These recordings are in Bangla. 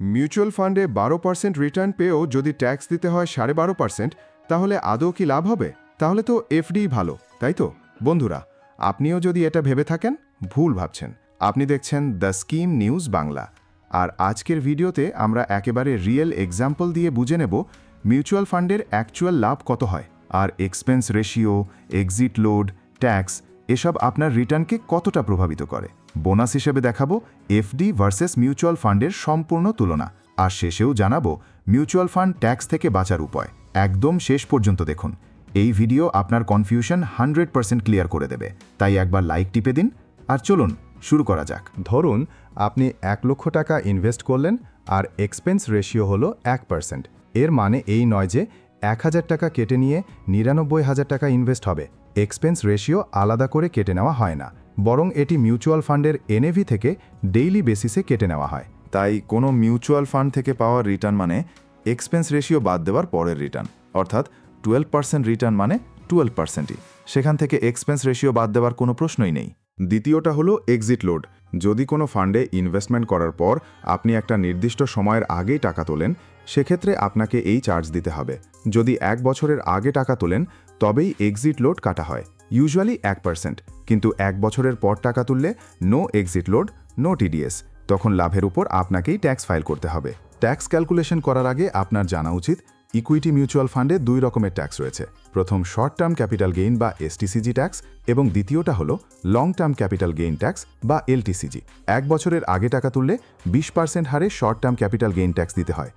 মিউচুয়াল ফান্ডে বারো পার্সেন্ট রিটার্ন পেয়েও যদি ট্যাক্স দিতে হয় সাড়ে বারো পার্সেন্ট, তাহলে আদৌ কি লাভ হবে? তাহলে তো এফডি ভালো, তাই তো? বন্ধুরা, আপনিও যদি এটা ভেবে থাকেন, ভুল ভাবছেন। আপনি দেখছেন দ্য স্কিম নিউজ বাংলা। আর আজকের ভিডিওতে আমরা একেবারে রিয়েল এক্সাম্পল দিয়ে বুঝে নেব মিউচুয়াল ফান্ডের অ্যাকচুয়াল লাভ কত হয়। আর expense ratio, exit load, tax এসব আপনার রিটার্নকে কতটা প্রভাবিত করে? বোনাস হিসেবে দেখাবো এফডি ভার্সেস মিউচুয়াল ফান্ডের সম্পূর্ণ তুলনা। আর শেষেও জানাব মিউচুয়াল ফান্ড ট্যাক্স থেকে বাঁচার উপায়। একদম শেষ পর্যন্ত দেখুন। এই ভিডিও আপনার কনফিউশন হান্ড্রেড পার্সেন্ট ক্লিয়ার করে দেবে। তাই একবার লাইক টিপে দিন। আর চলুন, শুরু করা যাক। ধরুন, আপনি এক লক্ষ টাকা ইনভেস্ট করলেন আর এক্সপেন্স রেশিও হলো এক পার্সেন্ট এর মানে এই নয় যে এক হাজার টাকা কেটে নিয়ে নিরানব্বই হাজার টাকা ইনভেস্ট হবে। এক্সপেন্স রেশিও আলাদা করে কেটে নেওয়া হয় না। বরং এটি মিউচুয়াল ফান্ডের এনএভি থেকে ডেইলি বেসিসে কেটে নেওয়া হয়। তাই কোনো মিউচুয়াল ফান্ড থেকে পাওয়ার রিটার্ন মানে এক্সপেন্স রেশিও বাদ দেওয়ার পরের রিটার্ন অর্থাৎ টুয়েলভ পার্সেন্ট রিটার্ন মানে টুয়েলভ পার্সেন্টই সেখান থেকে এক্সপেন্স রেশিও বাদ দেওয়ার কোনো প্রশ্নই নেই। দ্বিতীয়টা হলো এক্সিট লোড যদি কোনো ফান্ডে ইনভেস্টমেন্ট করার পর আপনি একটা নির্দিষ্ট সময়ের আগেই টাকা তোলেন সেক্ষেত্রে আপনাকে এই চার্জ দিতে হবে। যদি এক বছরের আগে টাকা তোলেন, তবেই এক্সিট লোড কাটা হয়। ইউজুয়ালি এক পার্সেন্ট কিন্তু এক বছরের পর টাকা তুললে no exit load no TDS তখন লাভের উপর আপনাকেই ট্যাক্স ফাইল করতে হবে। ট্যাক্স ক্যালকুলেশন করার আগে আপনার জানা উচিত ইকুইটি মিউচুয়াল ফান্ডে দুই রকমের ট্যাক্স রয়েছে। প্রথম শর্ট টার্ম ক্যাপিটাল গেইন বা এসটিসিজি ট্যাক্স এবং দ্বিতীয়টা হলো long term capital gain tax বা এলটিসিজি এক বছরের আগে টাকা তুললে বিশ পার্সেন্ট হারে short term capital gain tax দিতে হয়।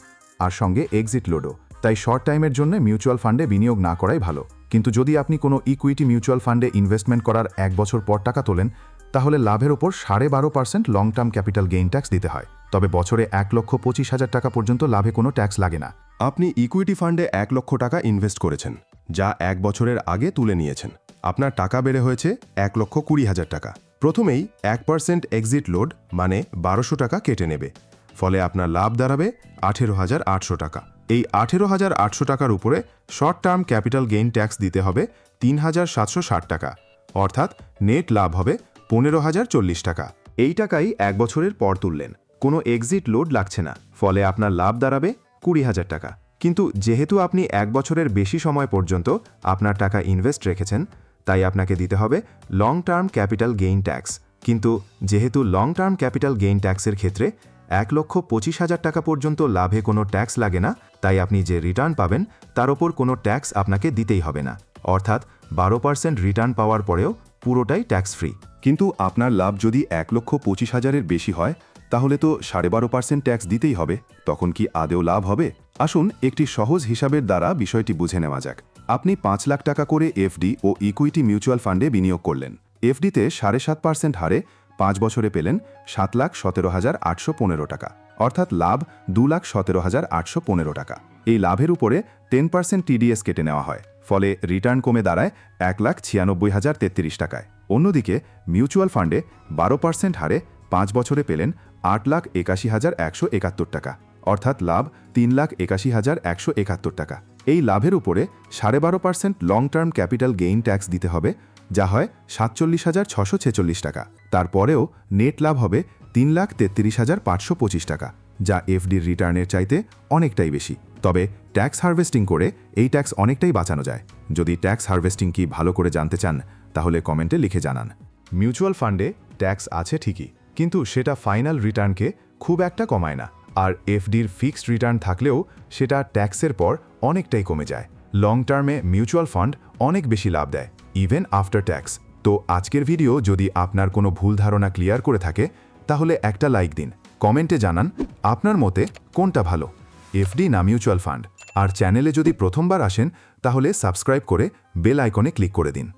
আর সঙ্গে এক্সিট লোডও তাই শর্ট টাইমের জন্য মিউচুয়াল ফান্ডে বিনিয়োগ না করাই ভালো। কিন্তু যদি আপনি কোনো ইকুইটি মিউচুয়াল ফান্ডে ইনভেস্টমেন্ট করার এক বছর পর টাকা তোলেন, তাহলে লাভের ওপর সাড়ে বারো percent long term capital gain tax দিতে হয়। তবে বছরে এক লক্ষ পঁচিশ হাজার টাকা পর্যন্ত লাভে কোনো ট্যাক্স লাগে না। আপনি ইকুইটি ফান্ডে এক লক্ষ টাকা ইনভেস্ট করেছেন, যা এক বছরের আগে তুলে নিয়েছেন। আপনার টাকা বেড়ে হয়েছে এক লক্ষ কুড়ি হাজার টাকা। প্রথমেই এক পার্সেন্ট এক্সিট লোড মানে বারোশো টাকা কেটে নেবে। ফলে আপনার লাভ দাঁড়াবে আঠেরো হাজার আটশো টাকা। এই আঠেরো হাজার আটশো টাকার উপরে short term capital gain tax দিতে হবে তিন হাজার সাতশো ষাট টাকা। অর্থাৎ নেট লাভ হবে পনেরো হাজার চল্লিশ টাকা। এই টাকাই এক বছরের পর তুললেন। কোনো এক্সিট লোড লাগছে না। ফলে আপনার লাভ দাঁড়াবে কুড়ি হাজার টাকা। কিন্তু যেহেতু আপনি এক বছরের বেশি সময় পর্যন্ত আপনার টাকা ইনভেস্ট রেখেছেন, তাই আপনাকে দিতে হবে long term capital gain tax কিন্তু যেহেতু লং টার্ম ক্যাপিটাল গেইন ট্যাক্সের ক্ষেত্রে এক লক্ষ পঁচিশ হাজার টাকা পর্যন্ত লাভে কোনো ট্যাক্স লাগে না, তাই আপনি যে রিটার্ন পাবেন, তার ওপর কোনো ট্যাক্স আপনাকে দিতেই হবে না। অর্থাৎ বারো পার্সেন্ট রিটার্ন পাওয়ার পরেও পুরোটাই ট্যাক্স ফ্রি। কিন্তু আপনার লাভ যদি এক লক্ষ পঁচিশ হাজারের বেশি হয়, তাহলে তো সাড়ে বারো পার্সেন্ট ট্যাক্স দিতেই হবে। তখন কি আদেও লাভ হবে? আসুন একটি সহজ হিসাবের দ্বারা বিষয়টি বুঝে নেওয়া যাক। আপনি পাঁচ লাখ টাকা করে এফডি ও ইকুইটি মিউচুয়াল ফান্ডে বিনিয়োগ করলেন। এফডিতে সাড়ে সাত পার্সেন্ট হারে পাঁচ বছরে পেলেন সাত লাখ সতেরো হাজার আটশো পনেরো টাকা, অর্থাৎ লাভ দু লাখ সতেরো হাজার আটশো পনেরো টাকা। এই লাভের উপরে টেন পার্সেন্ট টিডিএস কেটে নেওয়া হয়, ফলে রিটার্ন কমে দাঁড়ায় এক লাখ ছিয়ানব্বই হাজার তেত্রিশ টাকায়। অন্যদিকে মিউচুয়াল ফান্ডে বারো পার্সেন্ট হারে পাঁচ বছরে পেলেন আট লাখ একাশি হাজার একশো একাত্তর টাকা, অর্থাৎ লাভ তিন লাখ একাশি হাজার একশো একাত্তর টাকা। এই লাভের উপরে সাড়ে বারো percent long term capital gain tax দিতে হবে, যা হয় সাতচল্লিশ হাজার ছশো ছেচল্লিশ টাকা। তারপরেও নেট লাভ হবে তিন লাখ তেত্রিশ হাজার পাঁচশো পঁচিশ টাকা, যা এফডির রিটার্নের চাইতে অনেকটাই বেশি। তবে ট্যাক্স হারভেস্টিং করে এই ট্যাক্স অনেকটাই বাঁচানো যায়। যদি ট্যাক্স হারভেস্টিং কি ভালো করে জানতে চান, তাহলে কমেন্টে লিখে জানান। মিউচুয়াল ফান্ডে ট্যাক্স আছে ঠিকই, কিন্তু সেটা ফাইনাল রিটার্নকে খুব একটা কমায় না। আর এফডির ফিক্সড রিটার্ন থাকলেও সেটা ট্যাক্সের পর অনেকটাই কমে যায়। লং টার্মে মিউচুয়াল ফান্ড অনেক বেশি লাভ দেয়, ইভেন আফটার ট্যাক্স। তো আজকের ভিডিও যদি আপনার কোনো ভুল ধারণা ক্লিয়ার করে থাকে, তাহলে একটা লাইক দিন। কমেন্টে জানান, আপনার মতে কোনটা ভালো? এফডি না মিউচুয়াল ফান্ড? আর চ্যানেলে যদি প্রথমবার আসেন, তাহলে সাবস্ক্রাইব করে বেল আইকনে ক্লিক করে দিন।